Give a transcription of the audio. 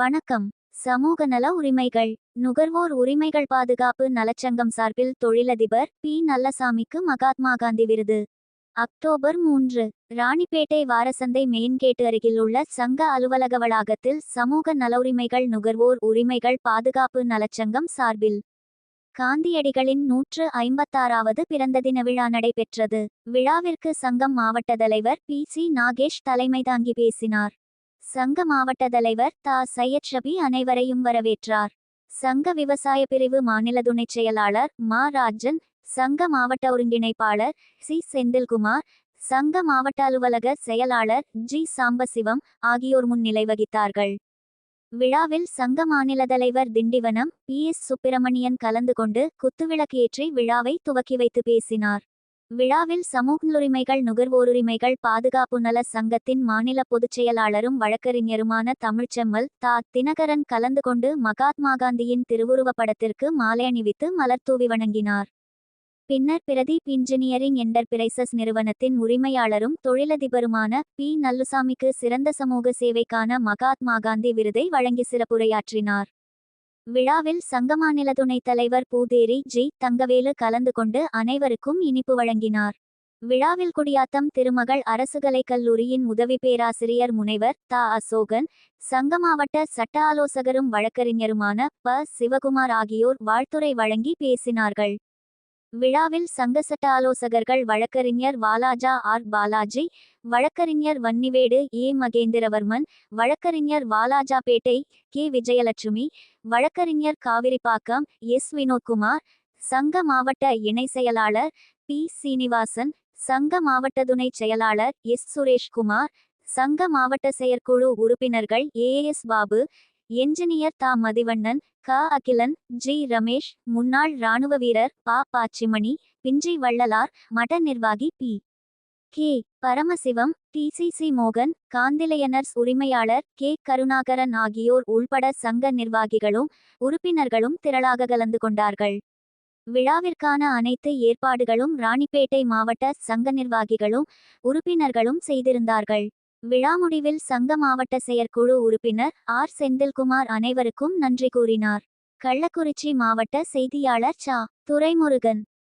வணக்கம். சமூக நல உரிமைகள். நுகர்வோர் உரிமைகள் பாதுகாப்பு நலச்சங்கம் சார்பில் தொழிலதிபர் பி. நல்லசாமிக்கு மகாத்மா காந்தி விருது. அக்டோபர் மூன்று. ராணிப்பேட்டை வாரசந்தை மெயின்கேட் அருகில் உள்ள சங்க அலுவலக வளாகத்தில் சமூக நல உரிமைகள் நுகர்வோர் உரிமைகள் பாதுகாப்பு நலச்சங்கம் சார்பில் காந்தியடிகளின் நூற்று ஐம்பத்தாறாவது பிறந்த தின விழா நடைபெற்றது. விழாவிற்கு சங்கம் மாவட்ட தலைவர் பி. சி. நாகேஷ் தலைமை தாங்கி பேசினார். சங்க மாவட்ட தலைவர் தா. சையத் ஷபி அனைவரையும் வரவேற்றார். சங்க விவசாய பிரிவு மாநில துணைச் செயலாளர் மா. ராஜன் சங்க மாவட்ட ஒருங்கிணைப்பாளர் சி. செந்தில்குமார் சங்க மாவட்ட அலுவலக செயலாளர் ஜி. சாம்பசிவம் ஆகியோர் முன்னிலை வகித்தார்கள். விழாவில் சங்க மாநில தலைவர் திண்டிவனம் பி. எஸ். சுப்பிரமணியன் கலந்து கொண்டு குத்துவிளக்கு ஏற்றி விழாவை துவக்கி வைத்து பேசினார். விழாவில் சமூகலுரிமைகள் நுகர்வோருரிமைகள் பாதுகாப்பு நல சங்கத்தின் மாநில பொதுச்செயலாளரும் வழக்கறிஞருமான தமிழ்ச்செம்மல் தா. தினகரன் கலந்து கொண்டு மகாத்மா காந்தியின் திருவுருவப் படத்திற்கு மாலை அணிவித்து மலர்தூவி வணங்கினார். பின்னர் பிரதீப் இன்ஜினியரிங் என்டர்பிரைசஸ் நிறுவனத்தின் உரிமையாளரும் தொழிலதிபருமான பி. நல்லுசாமிக்கு சிறந்த சமூக சேவைக்கான மகாத்மா காந்தி விருதை வழங்கி சிறப்புரையாற்றினார். விழாவில் சங்கமாநில துணைத் தலைவர் பூதேரி ஜி தங்கவேலு கலந்து கொண்டு அனைவருக்கும் இனிப்பு வழங்கினார். விழாவில் குடியாத்தம் திருமகள் அரசுகலைக் கல்லூரியின் உதவி பேராசிரியர் முனைவர் தா. அசோகன் சங்க மாவட்ட சட்ட ஆலோசகரும் வழக்கறிஞருமான ப. சிவகுமார் ஆகியோர் வாழ்த்துரை வழங்கி பேசினார்கள். விழாவில் சங்க சட்ட ஆலோசகர்கள் வழக்கறிஞர் வாலாஜா ஆர். பாலாஜி வழக்கறிஞர் வன்னிவேடு ஏ. மகேந்திரவர்மன் வழக்கறிஞர் வாலாஜாபேட்டை கே. விஜயலட்சுமி வழக்கறிஞர் காவிரிப்பாக்கம் எஸ். வினோத்குமார் சங்க மாவட்ட இணை செயலாளர் பி. சீனிவாசன் சங்க மாவட்ட துணைச் செயலாளர் எஸ். சுரேஷ்குமார் சங்க மாவட்ட செயற்குழு உறுப்பினர்கள் ஏ. எஸ். பாபு என்ஜினியர் தா. மதிவண்ணன் க. அகிலன் ஜி. ரமேஷ் முன்னாள் இராணுவ வீரர் பா. பாச்சிமணி பிஞ்சி வள்ளலார் மட நிர்வாகி பி. கே. பரமசிவம் டிசிசி மோகன் காந்திலையனர்ஸ் உரிமையாளர் கே. கருணாகரன் ஆகியோர் உள்பட சங்க நிர்வாகிகளும் உறுப்பினர்களும் திரளாக கலந்து கொண்டார்கள். விழாவிற்கான அனைத்து ஏற்பாடுகளும் ராணிப்பேட்டை மாவட்ட சங்க நிர்வாகிகளும் உறுப்பினர்களும் செய்திருந்தார்கள். விழா முடிவில் சங்க மாவட்ட செயற்குழு உறுப்பினர் ஆர். செந்தில்குமார் அனைவருக்கும் நன்றி கூறினார். கள்ளக்குறிச்சி மாவட்ட செய்தியாளர் சா. துரைமுருகன்.